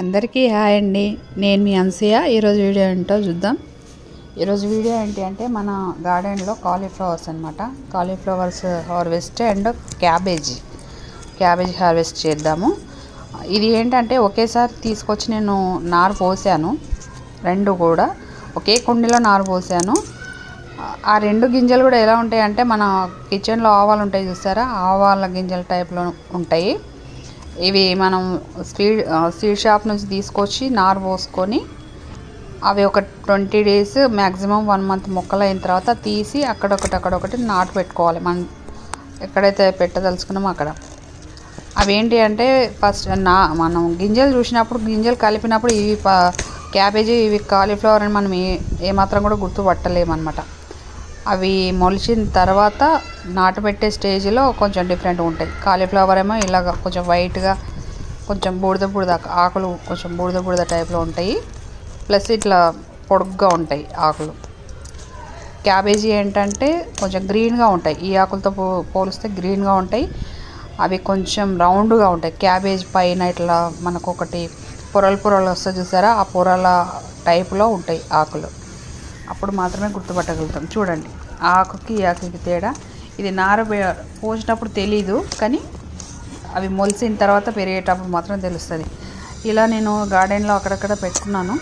అందరికీ హాయ్ అండి. నేను మీ అంశయ ఈరోజు వీడియో ఏంటో చూద్దాం. ఈరోజు వీడియో ఏంటి అంటే మన గార్డెన్లో కాలీఫ్లవర్స్ అనమాట cauliflowers harvest and cabbage cabbage harvest చేద్దాము. ఇది ఏంటంటే ఒకేసారి తీసుకొచ్చి నేను నారు పోసాను రెండు కూడా. ఒకే కుండీలో నారు పోసాను. ఆ రెండు గింజలు కూడా ఎలా ఉంటాయి అంటే మన కిచెన్లో ఆవాలు ఉంటాయి చూసారా? ఆవాల గింజల టైప్లో ఉంటాయి. ఇవి మనం స్వీట్ స్వీట్ షాప్ నుంచి తీసుకొచ్చి నారు పోసుకొని అవి ఒక twenty days maximum one month మొక్కలు అయిన తర్వాత తీసి అక్కడొకటి అక్కడొకటి నాటు పెట్టుకోవాలి. మనం ఎక్కడైతే పెట్టదలుచుకున్నామో అక్కడ. అవి ఏంటి అంటే ఫస్ట్ నా మనం గింజలు చూసినప్పుడు గింజలు కలిపినప్పుడు ఇవి ప- క్యాబేజీ ఇవి కాలీఫ్లవర్ అని మనం ఏ ఏమాత్రం కూడా గుర్తుపట్టలేమన్నమాట. అవి మొలిచిన తర్వాత నాటబెట్టే స్టేజ్లో కొంచెం డిఫరెంట్గా ఉంటాయి. కాలీఫ్లవర్ ఏమో ఇలాగ కొంచెం వైట్గా కొంచెం బూడిద బూడిద ఆకులు కొంచెం బూడిద బూడిద టైప్లో ఉంటాయి. ప్లస్ ఇట్లా పొడుగ్గా ఉంటాయి ఆకులు. క్యాబేజీ ఏంటంటే కొంచెం గ్రీన్గా ఉంటాయి. ఈ ఆకులతో పో పోలిస్తే గ్రీన్గా ఉంటాయి. అవి కొంచెం రౌండ్గా ఉంటాయి. క్యాబేజ్ పైన ఇట్లా మనకు ఒకటి పొరలు పొరలు వస్తే చూసారా? ఆ పొరల టైపులో ఉంటాయి ఆకులు. అప్పుడు మాత్రమే గుర్తుపట్టగలుగుతాం. చూడండి ఆ ఆకుకి ఈ ఆకుకి తేడా. ఇది నార పోసినప్పుడు తెలీదు కానీ అవి మొలిసిన తర్వాత పెరిగేటప్పుడు మాత్రం తెలుస్తుంది. ఇలా నేను గార్డెన్లో అక్కడక్కడ పెట్టుకున్నాను.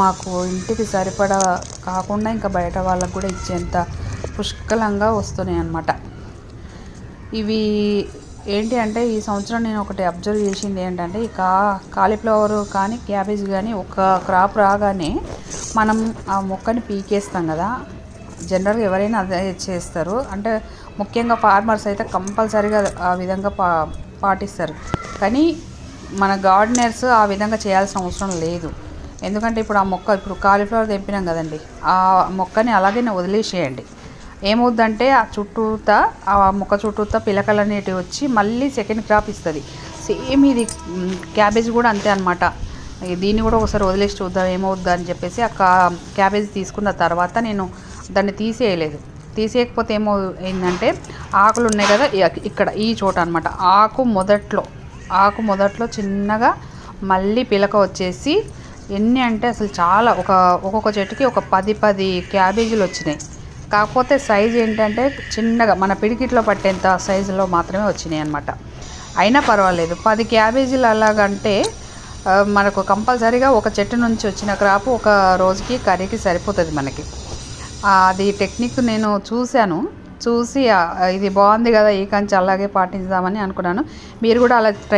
మాకు ఇంటికి సరిపడా కాకుండా ఇంకా బయట వాళ్ళకు కూడా ఇచ్చేంత పుష్కలంగా వస్తున్నాయి అన్నమాట. ఇవి ఏంటి అంటే ఈ సంవత్సరం నేను ఒకటి అబ్జర్వ్ చేసింది ఏంటంటే ఈ కా కాలీఫ్లవర్ కానీ క్యాబేజ్ కానీ ఒక క్రాప్ రాగానే మనం ఆ మొక్కని పీకేస్తాం కదా జనరల్గా ఎవరైనా అదే చేస్తారు. అంటే ముఖ్యంగా ఫార్మర్స్ అయితే కంపల్సరీగా ఆ విధంగా పా పాటిస్తారు. కానీ మన గార్డెనర్స్ ఆ విధంగా చేయాల్సిన అవసరం లేదు. ఎందుకంటే ఇప్పుడు ఆ మొక్క ఇప్పుడు కాలీఫ్లవర్ తెంపినాం కదండి ఆ మొక్కని అలాగే వదిలేసేయండి. ఏమవుద్దంటే ఆ చుట్టూత ఆ మొక్క చుట్టూత పిలకలు అనేటివి వచ్చి మళ్ళీ సెకండ్ క్రాప్ ఇస్తుంది. సేమ్ ఇది క్యాబేజ్ కూడా అంతే అనమాట దీన్ని కూడా ఒకసారి వదిలేసి చూద్దాం ఏమవుద్దా అని చెప్పేసి ఆ క్యాబేజ్ తీసుకున్న తర్వాత నేను దాన్ని తీసేయలేదు. తీసేయకపోతే ఏమో ఏంటంటే ఆకులు ఉన్నాయి కదా ఇక్కడ ఈ చోట అనమాట ఆకు మొదట్లో ఆకు మొదట్లో చిన్నగా మళ్ళీ పిలక వచ్చేసి ఎన్ని అంటే అసలు చాలా ఒక ఒక్కొక్క చెట్టుకి ఒక పది పది క్యాబేజీలు వచ్చినాయి. కాకపోతే సైజు ఏంటంటే చిన్నగా మన పిడికిట్లో పట్టేంత సైజులో మాత్రమే వచ్చినాయి అనమాట అయినా పర్వాలేదు పది క్యాబేజీలు అలాగంటే మనకు కంపల్సరీగా ఒక చెట్టు నుంచి వచ్చిన క్రాప్ ఒక రోజుకి కర్రీకి సరిపోతుంది మనకి. అది టెక్నిక్ నేను చూశాను. చూసి ఇది బాగుంది కదా ఈ కంచి అలాగే పాటించుదామని అనుకున్నాను. మీరు కూడా అలా ట్రై